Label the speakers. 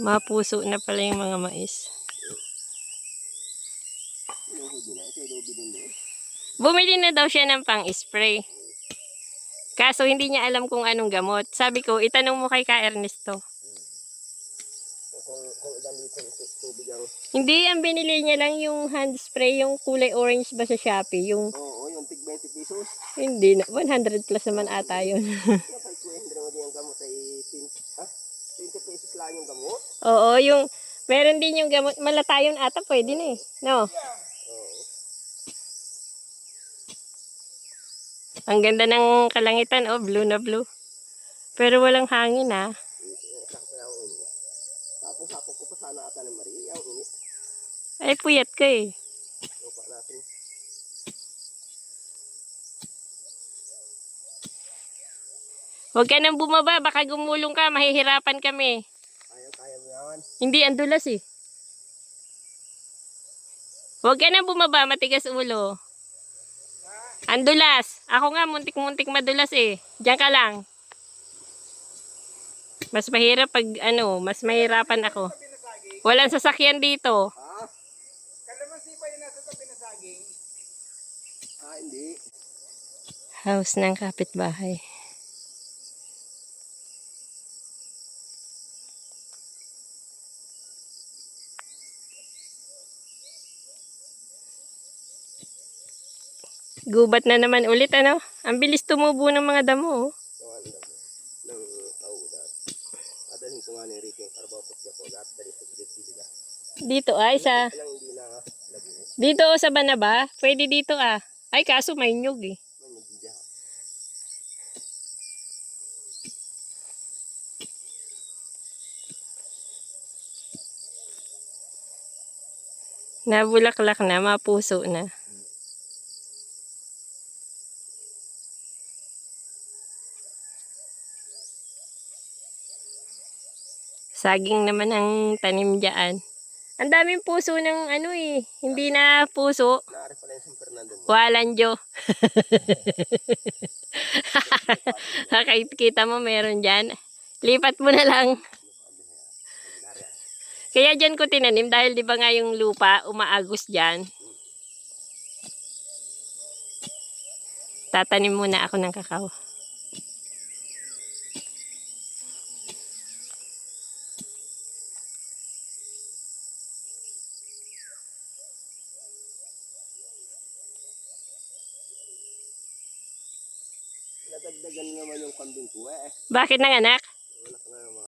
Speaker 1: Mapuso na pala yung mga mais. Bumili na daw siya ng pang-spray. Kaso hindi niya alam kung anong gamot. Sabi ko, itanong mo kay Ka Ernesto.
Speaker 2: Kung, kung tubig ang...
Speaker 1: Hindi, ang binili niya lang yung hand spray, yung kulay orange ba sa Shopee. Yung,
Speaker 2: Oo, yung tig 20 pesos.
Speaker 1: hindi na, 100 plus naman ata yun.
Speaker 2: Kaya kay Kuya Hendro mo din ang gamot ay 20, ah, 20 pesos gamot.
Speaker 1: Oo, yung, meron din yung gamot, malatayon ata, pwede na eh. No?
Speaker 2: Oo.
Speaker 1: Ang ganda ng kalangitan, oh, blue na blue. Pero walang hangin ah.
Speaker 2: Tapos hapon ko pa sana ata ng Maria. Ang init.
Speaker 1: Ay, puyat ka eh.
Speaker 2: Lupa natin.
Speaker 1: Huwag ka nang bumaba, baka gumulong ka, mahihirapan kami.
Speaker 2: Ayaw, kaya mo yan.
Speaker 1: Hindi, ang dulas eh. Huwag ka nang bumaba, matigas ulo. Ang dulas. Ako nga, muntik-muntik madulas eh. Diyan ka lang. Mas mahirap pag ano, mas mahirapan ako. Walang sasakyan dito.
Speaker 2: Ah?
Speaker 3: Kalamansi pa yung nasa tabi na saging.
Speaker 2: Ah, hindi.
Speaker 1: House ng kapitbahay. Gubat na naman ulit ano? Ang bilis tumubo ng mga damo. oh.
Speaker 2: Sa ah.
Speaker 1: Dito ay sa
Speaker 2: na lago.
Speaker 1: dito o sa Banaba. Pwede dito ah. Ay kaso may nyug eh. Nabulaklak na, mapuso na. Saging naman ang tanim dyan. Ang daming puso ng ano eh. Hindi na puso.
Speaker 2: Naari pala yung San Fernando mo.
Speaker 1: Walan Diyo. Kita mo meron dyan. Lipat mo na lang. Kaya dyan ko tinanim dahil di ba nga yung lupa umaagos dyan. Tatanim muna ako ng kakao.
Speaker 2: Nadagdagan naman yung kambing ko eh.
Speaker 1: Bakit nang anak?